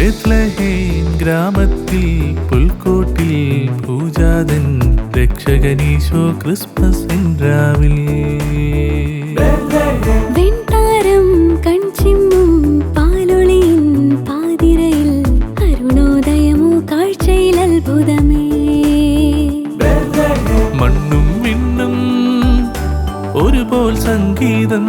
ബേത്ലഹേം ഗ്രാമത്തിൽ പുൽക്കോട്ടിൽ പൂജാതൻ രക്ഷകനീശോ ക്രിസ്മസ് രാവിൽ വെൺതാരം കൺചിമ്മും പാലൊളിയിൻ പാതിരയിൽ അരുണോദയമോ കാഴ്ചയിൽ അത്ഭുതമേ. മണ്ണും മിണ്ണും ഒരുപോൽ സംഗീതം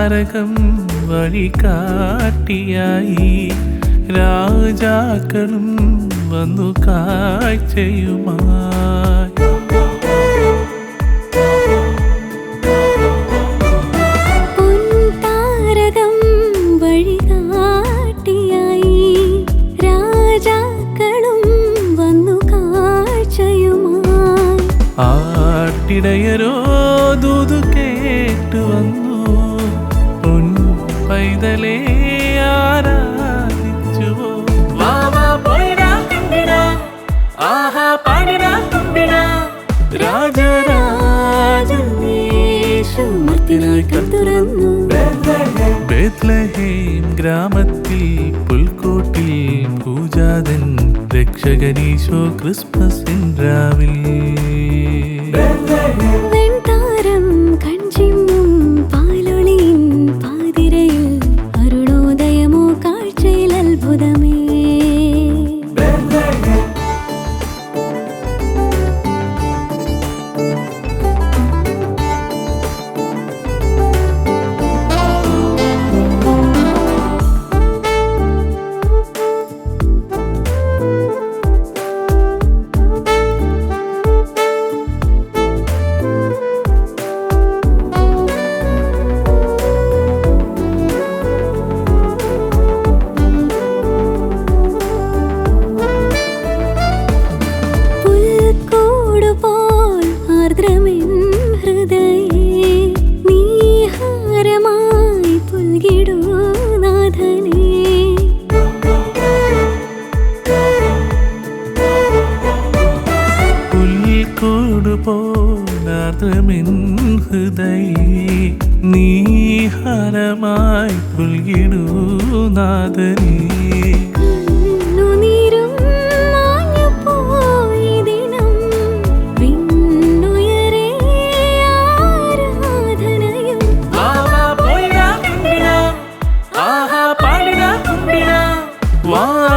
പൊൻതാരകം വഴികാട്ടിയായി രാജാക്കളും വന്നു കാഴ്ചയുമായി. പൊൻതാരകം വഴികാട്ടിയായി രാജാക്കളും വന്നു കാഴ്ചയുമായി. ആട്ടിടയരോ ദൂതു കേട്ടു വന്നു ഗ്രാമത്തിൽ പുൽക്കോട്ടിൽ പൂജാതൻ രക്ഷകനീശോ ക്രിസ്മസ് രാവിൽ. ഹൃദയേ നീഹരമായി പുൽകിടൂ നാദനേ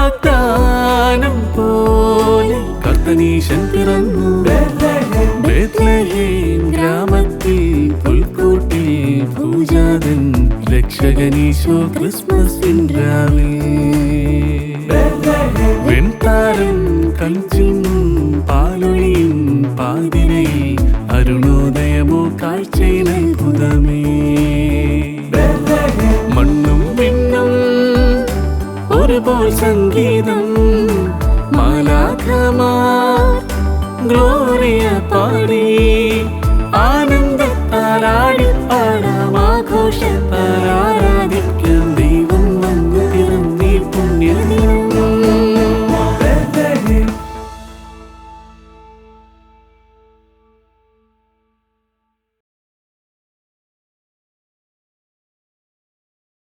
വാഗ്ദാനം പോലെ കർത്തനീശൻ ഗ്രാമത്തിൽ പുൽക്കൂട്ടിൽ പൂജാതൻ രക്ഷകനീശോ ക്രിസ്മസ് രാവിൽ വെൺതാരം കൺചിമ്മും പാലൊളിയും പാതിരയിൽ അരുണോദയമോ കാഴ്ചയിൽ അത്ഭുതമേ മണ്ണും പിന്നും ഒരുപോൽ സംഗീതം